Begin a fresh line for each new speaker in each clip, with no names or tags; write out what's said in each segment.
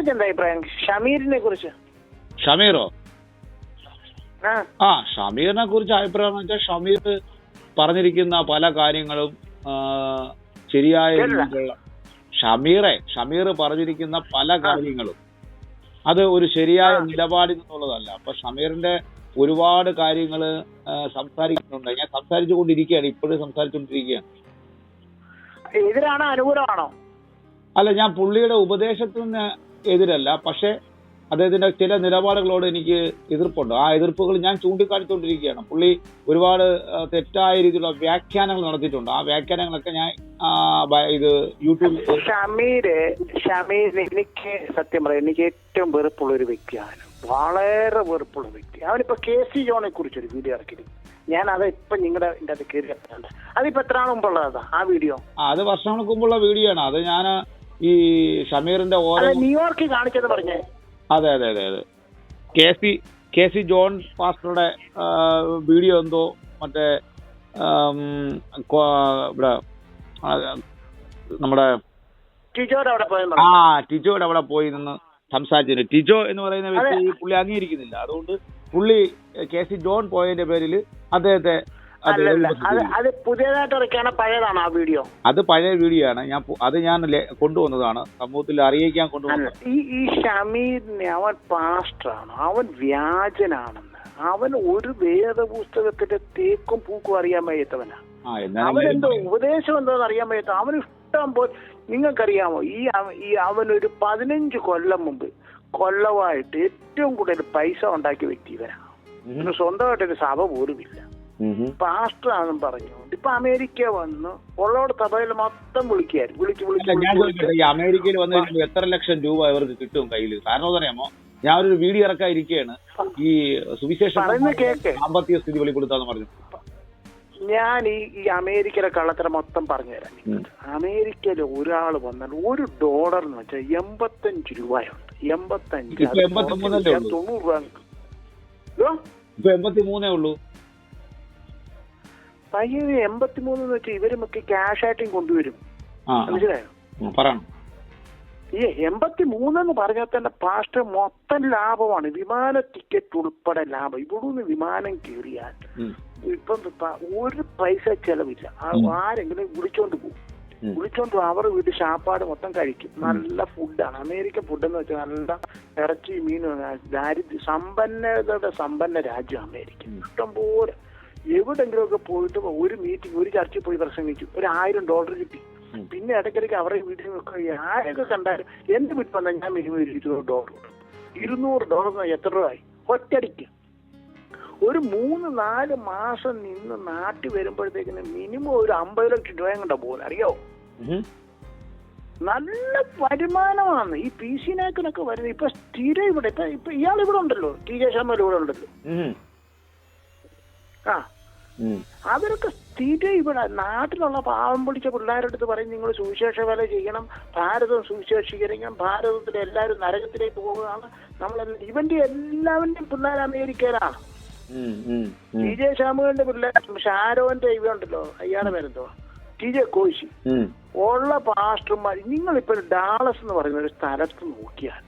കുറിച്ച് എന്താ അഭിപ്രായം? ഷമീറിനെ കുറിച്ച്.
ഷമീറോ?
ആ.
ഷമീറിനെ കുറിച്ച് അഭിപ്രായം എന്ന് വെച്ചാൽ ഷമീർ പറഞ്ഞിരിക്കുന്ന പല കാര്യങ്ങളും ശരിയായ. രീതിയിലുള്ള ഷമീറെ ഷമീർ പറഞ്ഞിരിക്കുന്ന പല കാര്യങ്ങളും. അത് ഒരു ശരിയായ. നിലപാടിൽ നിന്നുള്ളതല്ല. അപ്പൊ ഷമീറിന്റെ ഒരുപാട് കാര്യങ്ങൾ സംസാരിക്കുന്നുണ്ട്. ഞാൻ സംസാരിച്ചു കൊണ്ടിരിക്കുകയാണ് ഇപ്പോഴും സംസാരിച്ചുകൊണ്ടിരിക്കുകയാണ്.
എതിരാണോ അനുകൂലമാണോ?
അല്ല ഞാൻ പുള്ളിയുടെ ഉപദേശത്തിന് എതിരല്ല. പക്ഷേ അദ്ദേഹത്തിന്റെ ചില നിലപാടുകളോട് എനിക്ക് എതിർപ്പുണ്ട്. ആ എതിർപ്പുകൾ ഞാൻ ചൂണ്ടിക്കാണിച്ചുകൊണ്ടിരിക്കുകയാണ്. പുള്ളി ഒരുപാട് തെറ്റായ രീതിയിലുള്ള വ്യാഖ്യാനങ്ങൾ നടത്തിയിട്ടുണ്ട്. ആ വ്യാഖ്യാനങ്ങളൊക്കെ ഞാൻ ഇത് യൂട്യൂബിൽ
ഷമീര് ഷമീർ എനിക്ക് സത്യം പറയാം എനിക്ക് ഏറ്റവും വെറുപ്പുള്ള ഒരു വ്യക്തിയാണ്. വളരെ വെറുപ്പുള്ള വ്യക്തി. അവനിപ്പോ കെ സി ജോണെ കുറിച്ച് ഒരു വീഡിയോ ഇറക്കി ഞാൻ അത് ഇപ്പൊ നിങ്ങളുടെ ഇതിന്റെ അത് കയറി ഇറക്കുന്നുണ്ട് അതിപ്പോ എത്ര നാൾ മുമ്പുള്ളതാ ആ വീഡിയോ?
അത് വർഷങ്ങൾക്ക് മുമ്പുള്ള വീഡിയോ ആണ്. അത് ഞാൻ ഈ ഷമീറിന്റെ ഓരോ
ന്യൂയോർക്ക് ന്യൂയോർക്കിൽ കാണിച്ചെന്ന് പറഞ്ഞേ.
അതെ അതെ അതെ അതെ. K C K C John പാസ്റ്ററുടെ video എന്തോ മറ്റേ ഇവിടെ നമ്മുടെ ആ ടിജോയുടെ അവിടെ പോയി നിന്ന് സംസാരിച്ചിരുന്നു. ടിജോ എന്ന് പറയുന്ന വ്യക്തി പുള്ളി അംഗീകരിക്കുന്നില്ല. അതുകൊണ്ട് പുള്ളി കെ സി ജോൺ പോയതിന്റെ പേരിൽ അദ്ദേഹത്തെ
അല്ലല്ല അത് പുതിയതായിട്ട് ഇറക്കിയാണ് പഴയതാണ് ആ വീഡിയോ.
അത് പഴയ വീഡിയോ ആണ്. ഞാൻ പു- അത് ഞാൻ ലെ- കൊണ്ടുവന്നതാണ്. സമൂഹത്തിൽ അറിയിക്കാൻ കൊണ്ടുവന്നത്
ഈ ഈ ഷമീറിനെ അവൻ പാസ്റ്ററാണ്. അവൻ വ്യാജനാണെന്ന്. അവൻ ഒരു വേദപുസ്തകത്തിന്റെ തേക്കും പൂക്കും അറിയാൻ വയ്യാത്തവനാ.
ആ
അവൻ എന്തോ ഉപദേശം എന്തോന്ന് അറിയാൻ വയ്യാത്ത അവൻ ഇഷ്ടം പോലെ നിങ്ങൾക്കറിയാമോ ഈ അവ- ഈ അവനൊരു പതിനഞ്ച് കൊല്ലം മുമ്പ് കൊല്ലമായിട്ട് ഏറ്റവും കൂടുതൽ പൈസ ഉണ്ടാക്കി വ്യക്തി ഇവനാ. ഇവന് സ്വന്തമായിട്ടൊരു സഭ പോലുമില്ല. പാസ്റ്ററാണെന്നും പറഞ്ഞു. ഇപ്പൊ അമേരിക്ക വന്ന്. ഉള്ളോട് സഭയിൽ മൊത്തം വിളിക്കായിരുന്നു വിളിച്ച് വിളിച്ച്
ഈ അമേരിക്കയിൽ വന്ന് എത്ര ലക്ഷം രൂപ ഇവർക്ക് കിട്ടും കയ്യിൽ കാരണം എന്താ ഞാൻ ഒരു വീഡിയോ ഇറക്കാൻ ഇരിക്കുകയാണ് ഈ സുവിശേഷം. സാമ്പത്തിക സ്ഥിതി വെളിപ്പെടുത്താന്ന് പറഞ്ഞു.
ഞാൻ ഈ ഈ അമേരിക്കയിലെ കള്ളത്തരം മൊത്തം പറഞ്ഞു തരാം നിങ്ങൾക്ക്. അമേരിക്കയിൽ ഒരാൾ വന്നാൽ ഒരു ഡോളർ എന്ന് വെച്ചാൽ എൺപത്തഞ്ച് രൂപയുണ്ട്. എൺപത്തഞ്ച്
ഇപ്പൊ
അത്
83
പുറത്ത്
ഉള്ളൂ?
തൊണ്ണൂറ് രൂപ
ഇപ്പൊ എൺപത്തി മൂന്നേ ഉള്ളൂ.
പയ്യെ എൺപത്തിമൂന്ന് എന്ന് വെച്ചാൽ ഇവരുമൊക്കെ ക്യാഷ് ആയിട്ടും കൊണ്ടുവരും. മനസ്സിലായോ? ഈ എൺപത്തി മൂന്നെന്ന് പറഞ്ഞാൽ തന്നെ പാസ്റ്റർ മൊത്തം ലാഭമാണ്. വിമാന ടിക്കറ്റ് ഉൾപ്പെടെ ലാഭം. ഇവിടുന്ന് വിമാനം കയറിയാൽ ഇപ്പം ഒരു പൈസ ചെലവില്ല. ആരെങ്കിലും വിളിച്ചോണ്ട് പോകും. വിളിച്ചോണ്ട് പോകും. അവർ വീട്ടിൽ ഷാപ്പാട് മൊത്തം കഴിക്കും. നല്ല ഫുഡാണ് അമേരിക്കൻ ഫുഡ് എന്ന് വെച്ചാൽ നല്ല ഇറച്ചി മീനും ദാരിദ്ര്യ സമ്പന്നതയുടെ സമ്പന്ന രാജ്യം അമേരിക്ക.
ഇഷ്ടം
ഇഷ്ടംപോലെ. എവിടെങ്കിലുമൊക്കെ പോയിട്ട് ഒരു മീറ്റിംഗ് ഒരു ചർച്ചിൽ പോയി പ്രസംഗിച്ചു ഒരു ആയിരം ഡോളർ കിട്ടി. പിന്നെ ഇടയ്ക്കിടയ്ക്ക് അവരുടെ വീട്ടിൽ നിന്നൊക്കെ ആരൊക്കെ കണ്ടാലും എന്റെ വീട്ടിൽ വന്നാൽ ഞാൻ മിനിമം ഇരുന്നൂറ് ഡോളർ ഇരുന്നൂറ് ഡോളർ എത്ര രൂപയായി? ഒറ്റയടിക്ക്. ഒരു മൂന്ന് നാല് മാസം നിന്ന് നാട്ടിൽ വരുമ്പോഴത്തേക്കിന് മിനിമം ഒരു അമ്പത് ലക്ഷം രൂപയും കൊണ്ടാ പോകുന്നത് അറിയോ. നല്ല വരുമാനമാണ്. ഈ പി സി നാക്കിനൊക്കെ വരുന്നത്. ഇപ്പൊ സ്ഥിരം ഇവിടെ ഇപ്പൊ ഇപ്പൊ ഇയാൾ ഇവിടെ ഉണ്ടല്ലോ. ടി കെ ശർമ്മ ഇവിടെ ഉണ്ടല്ലോ. അവരൊക്കെ സ്ഥിരം ഇവിടെ നാട്ടിലുള്ള പാവം പിടിച്ച പിള്ളേരുടെ അടുത്ത് പറയും നിങ്ങൾ സുവിശേഷ വേല ചെയ്യണം ഭാരതം സുവിശേഷീകരിക്കണം ഭാരതത്തിൽ എല്ലാവരും നരകത്തിലേക്ക് പോകുകയാണ്. നമ്മൾ ഇവന്റെ എല്ലാവരുടെയും പിള്ളേർ അമേരിക്കയിലാണ്. ടി ജെ ശാമുവിന്റെ പിള്ളേർ ഷാരോന്റെ ഇവയുണ്ടല്ലോ അയാളെ പേരെന്തോ? T J Koshy. ഉള്ള പാസ്റ്റർമാർ നിങ്ങളിപ്പോ ഡാളസ് എന്ന് പറയുന്ന ഒരു സ്ഥലത്ത് നോക്കിയാൽ.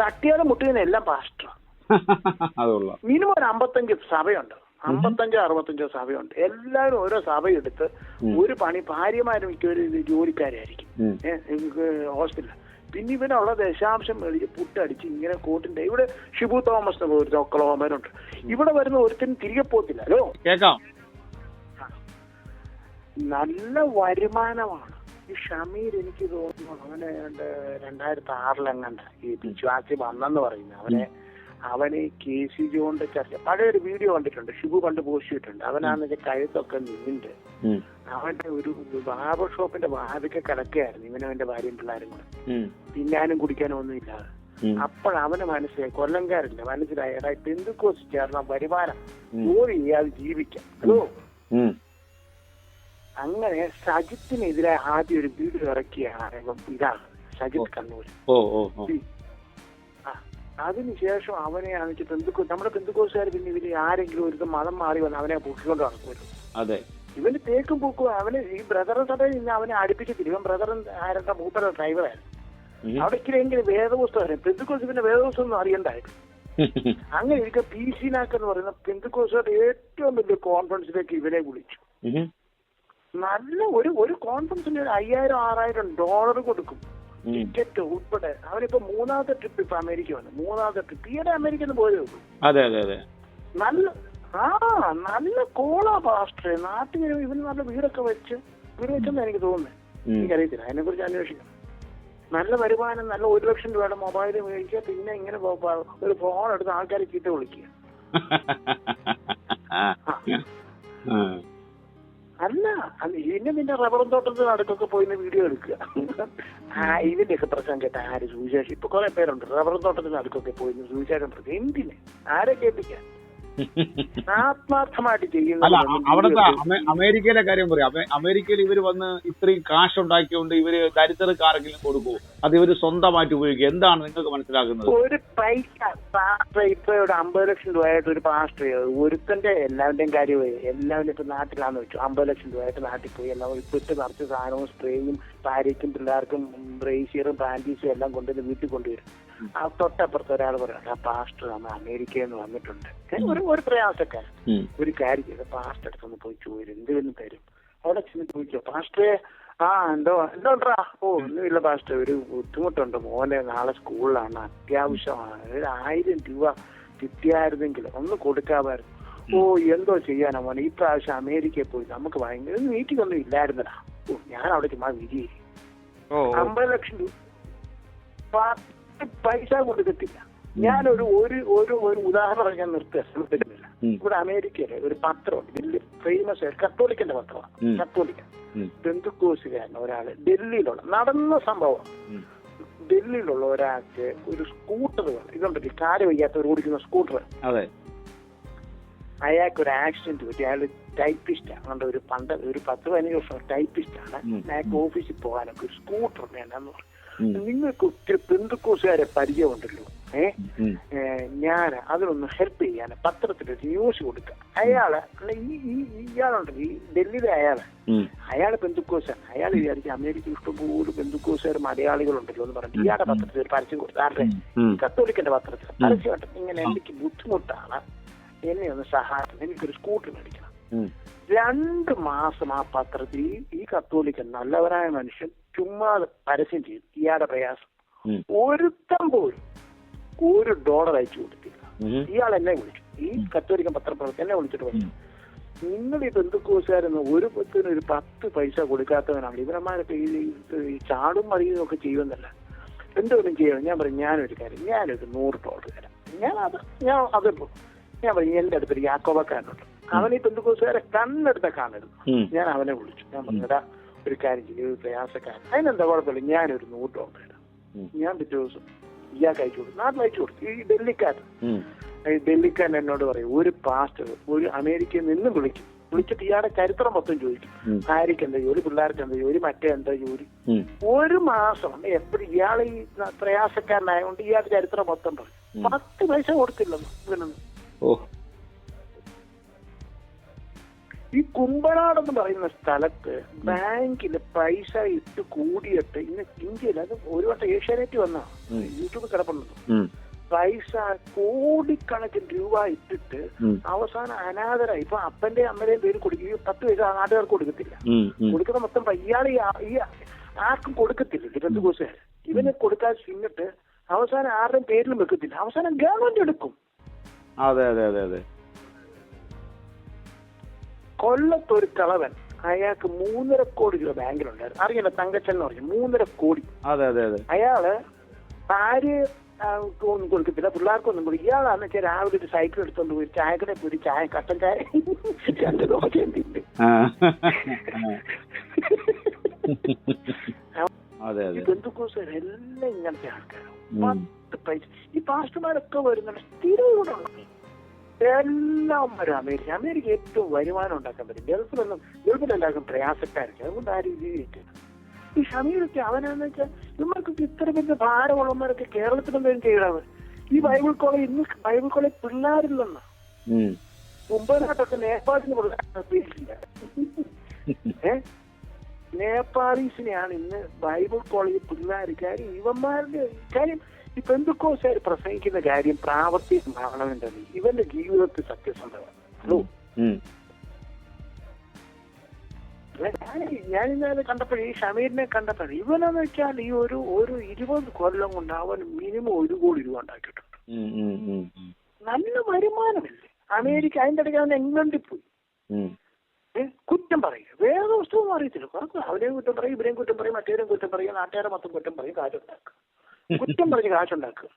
തട്ടിയാലും മുട്ടിയെല്ലാം എല്ലാം പാസ്റ്റർ മിനിമം ഒരു അമ്പത്തഞ്ച് സഭയുണ്ട്. അമ്പത്തഞ്ചോ അറുപത്തഞ്ചോ സഭയുണ്ട്. എല്ലാവരും ഓരോ സഭയെടുത്ത്
എടുത്ത്
ഒരു പണി ഭാര്യമാരും മിക്കവരും ജോലിക്കാരായിരിക്കും.
ഹോസ്റ്റലിൽ
ഹോസ്പിറ്റലിൽ. പിന്നെ ഇവനുള്ള ദശാംശം മേടിച്ച് പുട്ടടിച്ച് ഇങ്ങനെ കൂട്ടിന്റെ ഇവിടെ ഷിബു തോമസ് എന്ന് ഒരു ഒക്കളോമനുണ്ട് ഇവിടെ വരുന്ന ഒരുത്തിനും തിരികെ പോകത്തില്ല ഹലോ
കേക്കാം
നല്ല വരുമാനമാണ്. ഈ ഷമീർ എനിക്ക് തോന്നുന്നു അവനെ രണ്ടായിരത്തി ആറിലെങ്ങാണ്ട് ഈ വിശ്വാസി വന്നെന്ന് പറയുന്നത്. അവനെ അവന് കെ സി ജോണിന്റെ ചർച്ച. പഴയൊരു വീഡിയോ കണ്ടിട്ടുണ്ട്. ഷിബു കണ്ട് പോസ്റ്റ് ചെയ്തിട്ടുണ്ട് അവനാന്ന് വെച്ചാൽ കഴുത്തൊക്കെ നിന്നിട്ട്. അവന്റെ ഒരു ബാർബർ ഷോപ്പിന്റെ വാതിക്കെ കിടക്കുകയായിരുന്നു. ഇവനും അവന്റെ ഭാര്യയും പിള്ളേരും കൂടെ.
പിന്നാനും
തിന്നാനും കുടിക്കാനും ഒന്നും ഇല്ലാതെ. അപ്പോഴവന് മനസ്സിലായി കൊല്ലംകാരില്ല മനസ്സിലായി. എടാ പെന്തുക്കോസ് ചേർന്ന വരുമാനം. ജോലി ചെയ്യാതെ ജീവിക്കാം. ഹലോ? അങ്ങനെ സജിത്തിനെതിരെ ആദ്യം ഒരു വീഡിയോ ഇറക്കിയ ഇതാണ്. സജിത് കണ്ണൂർ ആ അതിനുശേഷം അവനെ ആണെങ്കിൽ ബന്ധുക്കോ നമ്മുടെ ബന്ധുക്കോസുകാർ പിന്നെ ഇവർ ആരെങ്കിലും ഒരു മതം മാറി വന്ന് അവനെ പൊക്കിക്കൊണ്ട് നടക്കുമല്ലോ.
അതെ.
ഇവന് തേക്കും പൂക്കും അവന് ഈ ബ്രദർ തടയിൽ നിന്ന് അവനെ അടുപ്പിക്കത്തില്ല ഇവൻ ബ്രദറും ആരുടെ മൂപ്പര ഡ്രൈവറായിരുന്നു. അവിടെ ഇച്ചിരിയെങ്കിലും വേദപുസ്തകം അറിയാം ബന്ധുക്കോസ് പിന്നെ വേദപുസ്തകം ഒന്നും അറിയണ്ടായിരുന്നു. അങ്ങനെ ഇരിക്കെ പി സി നാക്ക് എന്ന് പറയുന്ന പെന്തുക്കോസുകാരുടെ ഏറ്റവും വലിയ കോൺഫറൻസിലേക്ക് ഇവനെ വിളിച്ചു. നല്ല ഒരു ഒരു കോൺഫറൻസിന് ഒരു അയ്യായിരം ആറായിരം ഡോളർ കൊടുക്കും. ടിക്കറ്റ് ഉൾപ്പെടെ. അവരിപ്പോ മൂന്നാമത്തെ ട്രിപ്പ് ഇപ്പൊ അമേരിക്ക വന്നു. മൂന്നാമത്തെ ട്രിപ്പ് ഈയിടെ അമേരിക്കയിൽ നിന്ന് ഉള്ളൂ.
അതെ അതെ അതെ.
നല്ല ആ നല്ല കോളാ പാസ്റ്റർ നാട്ടിൽ വരുമ്പോ ഇവന് നല്ല വീടൊക്കെ വെച്ച് വീട് വെച്ചെന്ന് എനിക്ക് തോന്നുന്നത്. എനിക്കറിയത്തില്ല. അതിനെ കുറിച്ച് അന്വേഷിക്കണം. നല്ല വരുമാനം നല്ല ഒരു ലക്ഷം രൂപയുടെ മൊബൈൽ മേടിക്കുക പിന്നെ ഇങ്ങനെ ഒരു ഫോൺ എടുത്ത് ആൾക്കാരെ ചീത്ത വിളിക്കുക. അല്ല ഇതിന്റെ പിന്നെ റബ്ബറും തോട്ടത്തിന് അടുത്തൊക്കെ പോയി വീഡിയോ എടുക്കുക. ആ ഇതിന്റെയൊക്കെ പ്രശ്നം കേട്ടാ ആര് സുവിശേഷം? ഇപ്പൊ കുറെ പേരുണ്ട്. റബ്ബറും തോട്ടത്തിന് അടുത്തൊക്കെ പോയി സുവിശേഷം എന്തിന്? ആരെ കേൾപ്പിക്കാൻ? ആത്മാർത്ഥമായിട്ട്
അല്ല അവിടുത്തെ അമേരിക്കയിലെ കാര്യം പറയാം. അമേരിക്കയിൽ ഇവർ വന്ന് ഇത്രയും കാശ് ഉണ്ടാക്കിക്കൊണ്ട് ഇവർ ദരിദ്രക്കാരെങ്കിലും കൊടുക്കൂ അത് ഇവർ സ്വന്തമായിട്ട് ഉപയോഗിക്കുക. എന്താണ് നിങ്ങൾക്ക് മനസ്സിലാക്കുന്നത്
ഒരു പൈസ ഇപ്പൊ അമ്പത് ലക്ഷം രൂപയായിട്ട് ഒരു പാസ്റ്റർ ഒരുത്തന്റെ എല്ലാവരുടെയും കാര്യം എല്ലാവരും ഇപ്പൊ നാട്ടിലാന്ന് വെച്ചു. അമ്പത് ലക്ഷം രൂപയായിട്ട് നാട്ടിൽ പോയി. എല്ലാം ഇപ്പൊ ഇട്ട് നിറച്ച് സാധനവും സ്പ്രേയും ഭാര്യയ്ക്കും പിള്ളേർക്കും ബ്രേസിയറും പാന്റീസും എല്ലാം കൊണ്ടുവന്ന് വീട്ടിൽ കൊണ്ടുവരും. ആ തൊട്ടപ്പുറത്ത് ഒരാൾ പറയുന്നത് ആ പാസ്റ്റർ നമ്മൾ അമേരിക്കയിൽ നിന്ന് വന്നിട്ടുണ്ട് ഒരു ഒരു പ്രയാസക്കാരൻ. ഒരു കാര്യം ചെയ്ത് പാസ്റ്റർ അടുത്തൊന്ന് പോയി ചോദിച്ചു എന്തെങ്കിലും തരും? അവിടെ ചെന്ന് ചോദിച്ചോ പാസ്റ്ററെ ആ എന്തോ എന്തോണ്ടാ ഓ ഒന്നുമില്ല പാസ്റ്റർ ഒരു ബുദ്ധിമുട്ടുണ്ട്. മോനെ നാളെ സ്കൂളിലാണ്. അത്യാവശ്യമാണ്. ഒരു ആയിരം രൂപ കിട്ടിയായിരുന്നെങ്കിൽ ഒന്ന് കൊടുക്കാമായിരുന്നു. ഓ എന്തോ ചെയ്യാനാ മോനെ? ഈ പ്രാവശ്യം അമേരിക്കയിൽ പോയി നമുക്ക് ഭയങ്കര മീറ്റിംഗ് ഇല്ലായിരുന്നടാ. ഓ ഞാൻ അവിടെ ചുമ്മാ
ഓ.
അമ്പത് ലക്ഷം രൂപ പൈസ കിട്ടില്ല. ഞാനൊരു ഒരു ഒരു ഒരു ഉദാഹരണം ഞാൻ നിർത്തുക ശ്രമിക്കുന്നില്ല. ഇവിടെ അമേരിക്കയിലെ ഒരു പത്രം വലിയ ഫേമസ് കത്തോലിക്കന്റെ പത്രമാണ്.
കത്തോലിക്കൻ.
ബന്ധുക്കോസുകാരൻ ഒരാൾ ഡൽഹിയിലുള്ള നടന്ന സംഭവം. ഡൽഹിയിലുള്ള ഒരാൾക്ക് ഒരു സ്കൂട്ടർ വേണം. ഇതുണ്ടല്ലോ കാൽ വയ്യാത്തവർ ഓടിക്കുന്ന സ്കൂട്ടർ.
അതെ.
അയാൾക്ക് ഒരു ആക്സിഡന്റ് പറ്റി. അയാൾ ടൈപ്പിസ്റ്റാണ് അതുകൊണ്ട് ഒരു പണ്ട് ഒരു പത്ത് പതിനഞ്ച് വർഷം ടൈപ്പിസ്റ്റാണ് അയാൾക്ക് ഓഫീസിൽ പോകാനൊക്കെ ഒരു സ്കൂട്ടർ വേണമെന്ന് പറഞ്ഞു. നിങ്ങൾക്ക് ഒത്തിരി പെന്തുക്കോസുകാരെ പരിചയമുണ്ടല്ലോ. ഏ?
ഉം.
ഞാൻ അതിനൊന്ന് ഹെൽപ്പ് ചെയ്യാൻ പത്രത്തിൽ ഒരു ന്യൂസ് കൊടുക്കുക അയാൾ അല്ല, ഈ ഈ ഇയാളുണ്ടല്ലോ ഈ ഡൽഹിയിലെ
അയാൾ.
അയാൾ ബന്ധുക്കോസാണ് അയാൾ വിചാരിച്ച അമേരിക്ക ഇഷ്ടംപോലെ ബന്ധുക്കോസുകാർ മലയാളികളുണ്ടല്ലോ എന്ന് പറഞ്ഞു ഇയാളുടെ പത്രത്തിൽ ഒരു പരസ്യം കൊടുത്തു. ആരുടെ? കത്തോലിക്കന്റെ പത്രത്തിൽ. പരസ്യമായിട്ട് ഇങ്ങനെ എനിക്ക് ബുദ്ധിമുട്ടാണ് എന്നെ ഒന്ന് സഹായിക്കണം. എനിക്കൊരു സ്കൂട്ടർ മേടിക്കണം. രണ്ട് മാസം ആ പത്രത്തിൽ ഈ കത്തോലിക്ക കത്തോലിക്കൻ നല്ലവനായ മനുഷ്യൻ ചുമ്മാ പരസ്യം ചെയ്തു. ഇയാളുടെ പ്രയാസം. ഒരുത്തം പോലും ഒരു ഡോളർ അയച്ചു കൊടുത്തില്ല. ഇയാൾ എന്നെ വിളിച്ചു. ഈ കത്തോലിക്കൻ പത്രപ്രവർത്തകൻ എന്നെ വിളിച്ചിട്ട് പറഞ്ഞു. നിങ്ങൾ ഈ ബന്ധുക്കോസുകാരെന്ന് ഒരു പത്തിന് ഒരു പത്ത് പൈസ കൊടുക്കാത്തവനാണ്. ഇവരന്മാരൊക്കെ ഈ ഈ ചാടും മറിയും ഒക്കെ ചെയ്യുമെന്നല്ല. എന്തോലും ചെയ്യണം. ഞാൻ പറയും ഞാനൊരു കാര്യം ഞാനൊരു നൂറ് ഡോളർ തരാം. ഞാൻ അത് ഞാൻ അത് ഞാൻ പറയും എന്റെ അടുത്തൊരു യാക്കോബക്കാരനുണ്ട്. അവൻ ഈ ബന്ധുക്കോസുകാരെ കണ്ണെടുത്ത കാണരുത്. ഞാൻ അവനെ വിളിച്ചു. ഞാൻ പറഞ്ഞടാ ഒരു കാര്യം ചെയ്യും ഒരു പ്രയാസക്കാരൻ. അതിനെന്താ കുഴപ്പമില്ല. ഞാനൊരു നൂറ് രൂപ തരാം. ഞാൻ പിറ്റേ ദിവസം ഇയാൾക്ക് അയച്ചു കൊടുത്തു. നാട്ടിൽ അയച്ചു കൊടുത്തു. ഈ ഡൽഹിക്കാരൻ. ഈ ഡൽഹിക്കാരൻ എന്നോട് പറയും ഒരു പാസ്റ്റർ ഒരു അമേരിക്കയിൽ നിന്ന് വിളിക്കും. വിളിച്ചിട്ട് ഇയാളുടെ ചരിത്രം മൊത്തം ചോദിക്കും. ഭാര്യയ്ക്ക് എന്താ ജോലി പിള്ളേർക്ക് എന്താ ജോലി മറ്റേ എന്താ ജോലി? ഒരു മാസം എപ്പോഴും ഇയാൾ ഈ പ്രയാസക്കാരനായതുകൊണ്ട് ഇയാളുടെ ചരിത്രം മൊത്തം പറയും. പത്ത് പൈസ കൊടുത്തില്ലെന്ന് ഇവനൊന്നും. ഈ കുമ്പനാട് എന്ന് പറയുന്ന സ്ഥലത്ത് ബാങ്കിൽ പൈസ ഇട്ട് കൂടിയിട്ട് ഇന്ന് ഇന്ത്യയിൽ അത് ഒരു വട്ടം ഏഷ്യാനെറ്റ് വന്ന. യൂട്യൂബിൽ കിടപ്പുണ്ടല്ലോ പൈസ കോടിക്കണക്കിന് രൂപ ഇട്ടിട്ട്. അവസാനം അനാഥരായി. ഇപ്പൊ അപ്പന്റെ അമ്മയുടെയും പേര് കൊടുക്കും. ഈ പത്ത് പൈസ നാട്ടുകാർക്ക് കൊടുക്കത്തില്ല. കൊടുക്കുന്ന മൊത്തം ഇയാൾ ഈ ആർക്കും കൊടുക്കത്തില്ല. ദിവസം ഇവന് കൊടുക്കാൻ ചെന്നിട്ട് അവസാനം ആരുടെയും പേരിലും വെക്കത്തില്ല. അവസാനം ഗവൺമെന്റ് എടുക്കും.
അതെ അതെ അതെ അതെ.
കൊല്ലത്തൊരു കളവൻ അയാൾക്ക് മൂന്നര കോടി രൂപ ബാങ്കിലുണ്ടായിരുന്നു. അറിയില്ല തങ്കച്ചൻ എന്ന് പറഞ്ഞു. മൂന്നര കോടി.
അതെ അതെ അതെ.
അയാൾ ഭാര്യ ഒന്നും കൊടുക്കത്തില്ല. പിള്ളേർക്കൊന്നും കൊടുക്കും ഇയാളാന്ന് വെച്ചാൽ രാവിലെ ഒരു സൈക്കിൾ എടുത്തോണ്ട് പോയി ചായക്കടയിൽ പോയി ചായ കട്ടൻ ചായ. രണ്ട് ദോശയും തിന്നു
അതെ
ബന്ധുക്കോസുകാരെല്ലാം ഇങ്ങനത്തെ ആൾക്കാരാണ്. പത്ത് പൈസ. ഈ പാസ്റ്റർമാരൊക്കെ വരുന്നുണ്ട്. സ്ഥിരം ഇവിടെ എല്ലാം വരും അമേരിക്ക. അമേരിക്ക ഏറ്റവും വരുമാനം ഉണ്ടാക്കാൻ പറ്റും. ഗൾഫിലൊന്നും ഗൾഫിലെല്ലാവർക്കും പ്രയാസക്കാരൊക്കെ അതുകൊണ്ട് ആ രീതിയിൽ ഈ ഷമീറൊക്കെ അവനാന്ന് വെച്ചാൽ ഇവർക്ക് ഇത്ര വലിയ ഭാരമുള്ളവന്മാരൊക്കെ കേരളത്തിലെന്തെങ്കിലും ചെയ്യണത്. ഈ ബൈബിൾ കോളേജ് ഇന്ന് ബൈബിൾ കോളേജ് പിള്ളേരില്ലെന്ന്.
മുമ്പ്
നാട്ടൊക്കെ നേപ്പാളിന് പിള്ളേരില്ല ഏ? നേപ്പാളീസിനെയാണ് ഇന്ന് ബൈബിൾ കോളേജ് പിള്ളേർ കാര്യം ഇവന്മാരുടെ കാര്യം ഈ പെന്തുക്കോസുകാർ പ്രസംഗിക്കുന്ന കാര്യം പ്രാവർത്തികമാകണമെന്നത് ഇവന്റെ ജീവിതത്തിൽ സത്യസന്ധമാണ്. ഹലോ? ഞാൻ ഇന്നലെ കണ്ടപ്പോഴേ ഈ ഷമീറിനെ കണ്ടപ്പോഴേ ഇവനെന്ന് വെച്ചാൽ ഈ ഒരു ഒരു ഇരുപത് കൊല്ലം കൊണ്ട് അവൻ മിനിമം ഒരു കോടി രൂപ ഉണ്ടാക്കിയിട്ടുണ്ട്. നല്ല വരുമാനമില്ലേ? അമേരിക്ക അതിന്റെ ഇടയ്ക്ക് അവൻ ഇംഗ്ലണ്ടിൽ പോയി. കുറ്റം പറയും വേറെ വസ്തുവും അറിയത്തില്ല. കുറച്ച് അവരെയും കുറ്റം പറയും ഇവരെയും കുറ്റം പറയും മറ്റേരും കുറ്റം പറയും നാട്ടുകാരെ മൊത്തം കുറ്റം പറയും കാശുണ്ടാക്കും കുറ്റം പറഞ്ഞ് കാശുണ്ടാക്കുക.